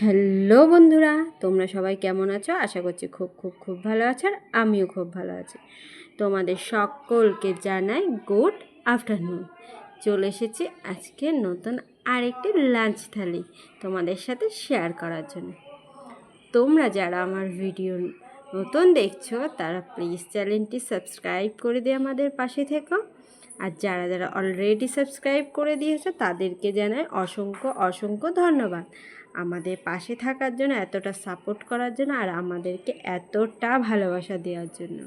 Hello বন্ধুরা, তোমরা সবাই কেমন আছো? আশা করছি খুব খুব খুব ভালো আছো আর আমিও খুব ভালো আছি। তোমাদের সকলকে জানাই গুড আফটারনুন। চলে এসেছি আজকে নতুন আরেকটি লাঞ্চ থালি তোমাদের সাথে শেয়ার করার জন্য। তোমরা যারা আমার ভিডিও নতুন দেখছ, তারা প্লিজ চ্যানেলটি সাবস্ক্রাইব করে দিয়ে আমাদের পাশে থেকো। আর যারা যারা অলরেডি সাবস্ক্রাইব করে দিয়েছ, তাদেরকে জানাই অসংখ্য অসংখ্য ধন্যবাদ। আমাদের পাশে থাকার জন্য, এতটা সাপোর্ট করার জন্য, আর আমাদেরকে এতটা ভালোবাসা দেওয়ার জন্য।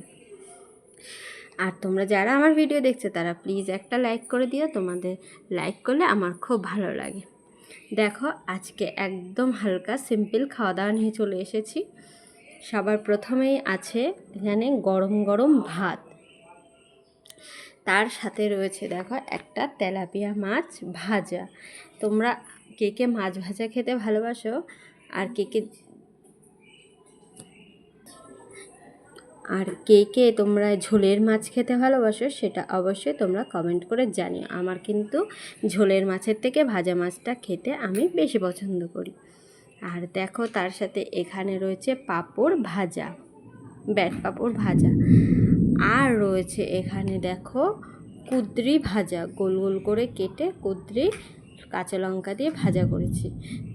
আর তোমরা যারা আমার ভিডিও দেখছ, তারা প্লিজ একটা লাইক করে দিও। তোমাদের লাইক করলে আমার খুব ভালো লাগে। দেখো, আজকে একদম হালকা সিম্পল খাওয়া দাওয়া নিয়ে চলে এসেছি। সবার প্রথমেই আছে এখানে গরম গরম ভাত। তার সাথে রয়েছে দেখো একটা তেলাপিয়া মাছ ভাজা। তোমরা কে কে মাছ ভাজা খেতে ভালোবাসো? আর কে কে আর কে কে তোমরা ঝোলের মাছ খেতে ভালোবাসো সেটা অবশ্যই তোমরা কমেন্ট করে জানিও। আমার কিন্তু ঝোলের মাছের থেকে ভাজা মাছটা খেতে আমি বেশি পছন্দ করি। আর দেখো তার সাথে এখানে রয়েছে পাঁপড় ভাজা। ব্যাট পাঁপড় ভাজা। আর রয়েছে এখানে দেখো কুদ্রি ভাজা। গোল গোল করে কেটে কুদ্রি কাঁচা লঙ্কা দিয়ে ভাজা করেছি।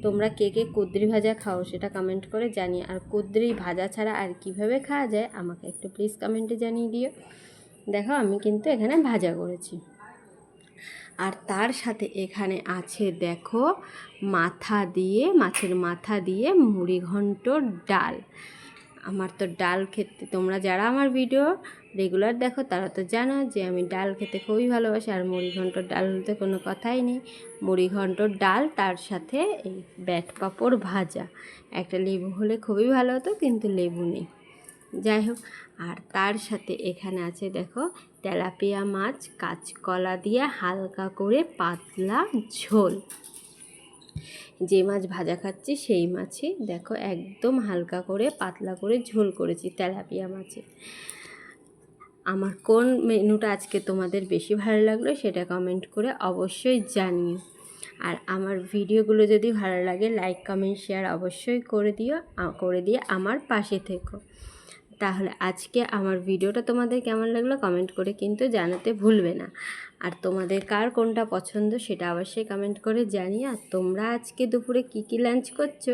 তোমরা কে কে কুদ্রি ভাজা খাও সেটা কমেন্ট করে জানিয়ে আর কুদ্রি ভাজা ছাড়া আর কীভাবে খাওয়া যায় আমাকে একটু প্লিজ কমেন্টে জানিয়ে দিও। দেখো আমি কিন্তু এখানে ভাজা করেছি। আর তার সাথে এখানে আছে, দেখো, মাথা দিয়ে, মাছের মাথা দিয়ে মুড়ি ঘন্টর ডাল। আমার তো ডাল খেতে, তোমরা যারা আমার ভিডিও রেগুলার দেখো, তারা তো জানো যে আমি ডাল খেতে খুবই ভালোবাসি, আর মুড়ি ঘন্টর ডাল হতে কোনো কথাই নেই। মুড়ি ঘন্টর ডাল, তার সাথে এই ব্যাট পাঁপড় ভাজা। একটা লেবু হলে খুবই ভালো হতো, কিন্তু লেবু নেই। যাই হোক আর তার সাথে এখানে আছে দেখো, তেলাপিয়া মাছ, কাঁচকলা দিয়ে হালকা করে পাতলা ঝোল। যে মাছ ভাজা খাচ্ছি সেই মাছই দেখো, একদম হালকা করে পাতলা করে ঝোল করেছি তেলাপিয়া মাছে। আমার কোন মেনুটা আজকে তোমাদের বেশি ভালো লাগল সেটা কমেন্ট করে অবশ্যই জানিও। আর আমার ভিডিওগুলো যদি ভালো লাগে লাইক কমেন্ট শেয়ার অবশ্যই করে দিও করে দিয়ে আমার পাশে থেকো। তাহলে আজকে আমার ভিডিওটা তোমাদের কেমন লাগল কমেন্ট করে কিন্তু জানাতে ভুলবে না। আর তোমাদের কার কোনটা পছন্দ সেটা অবশ্যই কমেন্ট করে জানিয়ে আর তোমরা আজকে দুপুরে কী কী লাঞ্চ করছ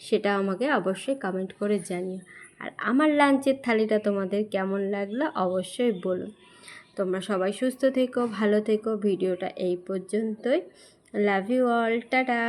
সেটা আমাকে অবশ্যই কমেন্ট করে জানিও। আর আমার লাঞ্চের থালিটা তোমাদের কেমন লাগল অবশ্যই বলো। তোমরা সবাই সুস্থ থেকো, ভালো থেকো, ভিডিওটা এই পর্যন্তই। Love you all tata